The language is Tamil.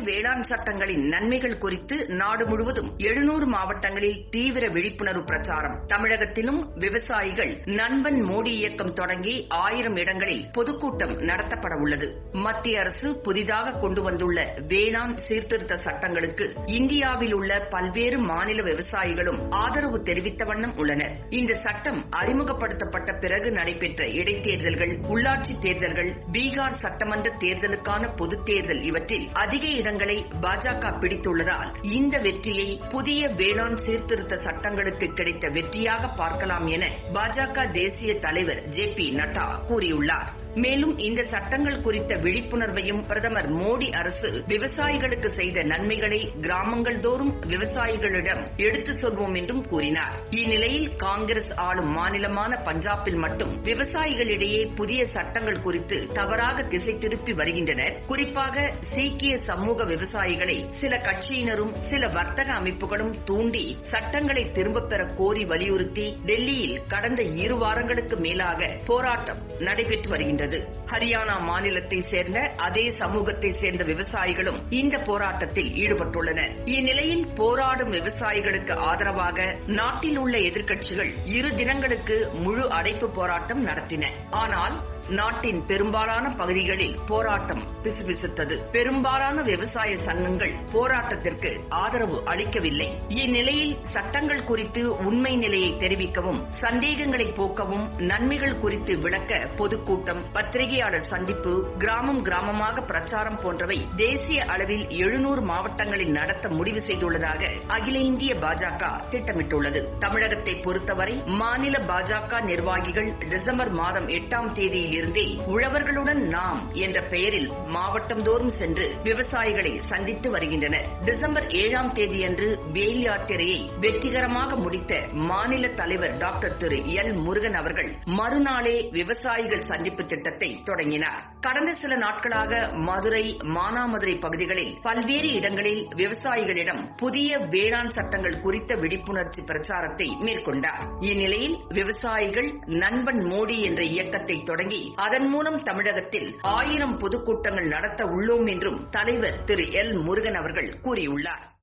வேளாண் சட்டங்களின் நன்மைகள் குறித்து நாடு முழுவதும் எழுநூறு மாவட்டங்களில் தீவிர விழிப்புணர்வு பிரச்சாரம். தமிழகத்திலும் விவசாயிகள் நண்பன் மோடி இயக்கம் தொடங்கி ஆயிரம் இடங்களில் பொதுக்கூட்டம் நடத்தப்பட உள்ளது. மத்திய அரசு புதிதாக கொண்டு வந்துள்ள வேளாண் சீர்திருத்த சட்டங்களுக்கு இந்தியாவில் உள்ள பல்வேறு மாநில விவசாயிகளும் ஆதரவு தெரிவித்த வண்ணம் உள்ளனர். இந்த சட்டம் அறிமுகப்படுத்தப்பட்ட பிறகு நடைபெற்ற இடைத்தேர்தல்கள் உள்ளாட்சி தேர்தல்கள் பீகார் சட்டமன்ற தேர்தலுக்கான பொதுத் தேர்தல் இவற்றில் அதிக இடங்களை பாஜக பிடித்துள்ளதால் இந்த வெற்றியை புதிய வேளாண் சீர்திருத்த சட்டங்களுக்கு கிடைத்த வெற்றியாக பார்க்கலாம் என பாஜக தேசிய தலைவர் ஜே பி நட்டா கூறியுள்ளார். மேலும் இந்த சட்டங்கள் குறித்த விழிப்புணர்வையும் பிரதமர் மோடி அரசு விவசாயிகளுக்கு செய்த நன்மைகளை கிராமங்கள் தோறும் விவசாயிகளிடம் எடுத்து சொல்வோம் என்றும் கூறினார். இந்நிலையில் காங்கிரஸ் ஆளும் மாநிலமான பஞ்சாபில் மட்டும் விவசாயிகளிடையே புதிய சட்டங்கள் குறித்து தவறாக திசை திருப்பி வருகின்றனர். குறிப்பாக சீக்கிய சமூக விவசாயிகளை சில கட்சியினரும் சில வர்த்தக அமைப்புகளும் தூண்டி சட்டங்களை திரும்பப் பெற கோரி வலியுறுத்தி டெல்லியில் கடந்த இரு வாரங்களுக்கு மேலாக போராட்டம் நடைபெற்று வருகின்றது ஹரியானா மாநிலத்தை சேர்ந்த அதே சமூகத்தை சேர்ந்த விவசாயிகளும் இந்த போராட்டத்தில் ஈடுபட்டுள்ளனர். இந்நிலையில் போராடும் விவசாயிகளுக்கு ஆதரவாக நாட்டில் உள்ள எதிர்க்கட்சிகள் இரு தினங்களுக்கு முழு அடைப்பு போராட்டம் நடத்தின. ஆனால் நாட்டின் பெரும்பாலான பகுதிகளில் போராட்டம் பிசுபிசுத்தது. பெரும்பாலான விவசாய சங்கங்கள் போராட்டத்திற்கு ஆதரவு அளிக்கவில்லை. இந்நிலையில் சட்டங்கள் குறித்து உண்மை நிலையை தெரிவிக்கவும் சந்தேகங்களை போக்கவும் நன்மைகள் குறித்து விளக்க பொதுக்கூட்டம் பத்திரிகையாளர் சந்திப்பு கிராமம் கிராமமாக பிரச்சாரம் போன்றவை தேசிய அளவில் எழுநூறு மாவட்டங்களில் நடத்த முடிவு செய்துள்ளதாக அகில இந்திய பாஜக திட்டமிட்டுள்ளது. தமிழகத்தை பொறுத்தவரை மாநில பாஜக நிர்வாகிகள் டிசம்பர் மாதம் எட்டாம் தேதியில் இருந்தே உழவர்களுடன் நாம் என்ற பெயரில் மாவட்டம் தோறும் சென்று விவசாயிகளை சந்தித்து வருகின்றனர். டிசம்பர் ஏழாம் தேதியன்று வேல் யாத்திரையை வெற்றிகரமாக முடித்த மாநில தலைவர் டாக்டர் திரு எல் முருகன் அவர்கள் மறுநாளே விவசாயிகள் சந்திப்பு திட்டத்தை தொடங்கினார். கடந்த சில நாட்களாக மதுரை மானாமதுரை பகுதிகளில் பல்வேறு இடங்களில் விவசாயிகளிடம் புதிய வேளாண் சட்டங்கள் குறித்த விழிப்புணர்ச்சி பிரச்சாரத்தை மேற்கொண்டார். இந்நிலையில் விவசாயிகள் நண்பன் மோடி என்ற இயக்கத்தை தொடங்கி அதன் மூலம் தமிழகத்தில் ஆயிரம் பொதுக்கூட்டங்கள் நடத்த உள்ளோம் என்றும் தலைவர் திரு எல் முருகன் அவர்கள் கூறியுள்ளார்.